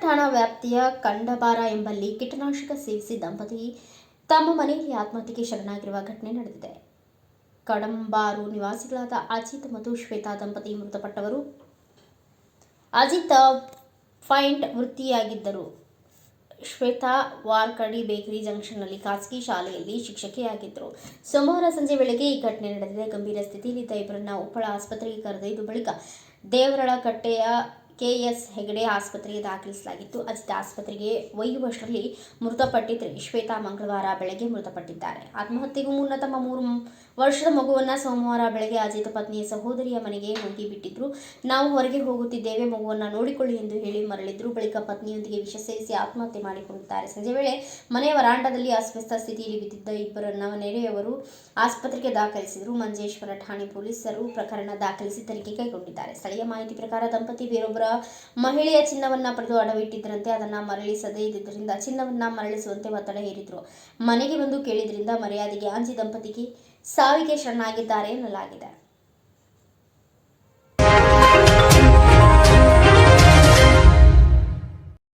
ಠಾಣಾ ವ್ಯಾಪ್ತಿಯ ಕಂಡಬಾರ ಎಂಬಲ್ಲಿ ಕೀಟನಾಶಕ ಸೇವಿಸಿ ದಂಪತಿ ತಮ್ಮ ಮನೆಯಲ್ಲಿ ಆತ್ಮಹತ್ಯೆಗೆ ಶರಣಾಗಿರುವ ಘಟನೆ ನಡೆದಿದೆ. ಕಡಂಬಾರು ನಿವಾಸಿಗಳಾದ ಅಜಿತ್ ಮತ್ತು ಶ್ವೇತಾ ದಂಪತಿ ಮೃತಪಟ್ಟವರು ಅಜಿತ್ ಫೈಂಟ್ ವೃತ್ತಿಯಾಗಿದ್ದರು. ಶ್ವೇತಾ ವಾರ್ಕಡಿ ಬೇಕರಿ ಜಂಕ್ಷನ್ನಲ್ಲಿ ಖಾಸಗಿ ಶಾಲೆಯಲ್ಲಿ ಶಿಕ್ಷಕಿಯಾಗಿದ್ದರು ಸೋಮವಾರ ಸಂಜೆ ವೇಳೆಗೆ ಈ ಘಟನೆ ನಡೆದಿದೆ. ಗಂಭೀರ ಸ್ಥಿತಿಯಲ್ಲಿದ್ದ ಇಬ್ಬರನ್ನ ಉಪ್ಪಳ ಆಸ್ಪತ್ರೆಗೆ ಕರೆದೊಯ್ದು ಬಳಿಕ ದೇವರಳಕಟ್ಟೆಯ ಕೆಎಸ್ ಹೆಗಡೆ ಆಸ್ಪತ್ರೆಗೆ ದಾಖಲಿಸಲಾಗಿತ್ತು. ಅಜಿತ್ ಆಸ್ಪತ್ರೆಗೆ ಒಯ್ಯುವಷ್ಟರಲ್ಲಿ ಮೃತಪಟ್ಟಿದ್ರೆ ಶ್ವೇತಾ ಮಂಗಳವಾರ ಬೆಳಗ್ಗೆ ಮೃತಪಟ್ಟಿದ್ದಾರೆ. ಆತ್ಮಹತ್ಯೆಗೂ ಮುನ್ನ ತಮ್ಮ ಮೂರು ವರ್ಷದ ಮಗುವನ್ನ ಸೋಮವಾರ ಬೆಳಗ್ಗೆ ಅಜಿತ್ ಪತ್ನಿಯ ಸಹೋದರಿಯ ಮನೆಗೆ ಹೋಗಿ ಬಿಟ್ಟಿದ್ರು. ನಾವು ಹೊರಗೆ ಹೋಗುತ್ತಿದ್ದೇವೆ, ಮಗುವನ್ನ ನೋಡಿಕೊಳ್ಳಿ ಎಂದು ಹೇಳಿ ಮರಳಿದ್ರು. ಬಳಿಕ ಪತ್ನಿಯೊಂದಿಗೆ ವಿಷ ಸೇರಿಸಿ ಆತ್ಮಹತ್ಯೆ ಮಾಡಿಕೊಂಡಿದ್ದಾರೆ. ಸಂಜೆ ವೇಳೆ ಮನೆಯ ವರಾಂಡದಲ್ಲಿ ಅಸ್ವಸ್ಥ ಸ್ಥಿತಿಯಲ್ಲಿ ಬಿದ್ದಿದ್ದ ಇಬ್ಬರನ್ನ ನೆರೆಯವರು ಆಸ್ಪತ್ರೆಗೆ ದಾಖಲಿಸಿದರು. ಮಂಜೇಶ್ವರ ಠಾಣೆ ಪೊಲೀಸರು ಪ್ರಕರಣ ದಾಖಲಿಸಿ ತನಿಖೆ ಕೈಗೊಂಡಿದ್ದಾರೆ. ಸ್ಥಳೀಯ ಮಾಹಿತಿ ಪ್ರಕಾರ ದಂಪತಿ ಬೇರೊಬ್ಬರ ಮಹಿಳೆಯ ಚಿನ್ನವನ್ನ ಪಡೆದು ಅಡವಿಟ್ಟಿದ್ದರಂತೆ ಅದನ್ನ ಮರಳಿಸದೇ ಇದ್ದಿದ್ದರಿಂದ ಚಿನ್ನವನ್ನ ಮರಳಿಸುವಂತೆ ಒತ್ತಡ ಹೇರಿದ್ರು. ಮನೆಗೆ ಬಂದು ಕೇಳಿದ್ರಿಂದ ಮರ್ಯಾದೆಗೆ ಅಂಜಿ ದಂಪತಿಗೆ ಸಾವಿಗೆ ಶರಣಾಗಿದ್ದಾರೆ ಎನ್ನಲಾಗಿದೆ.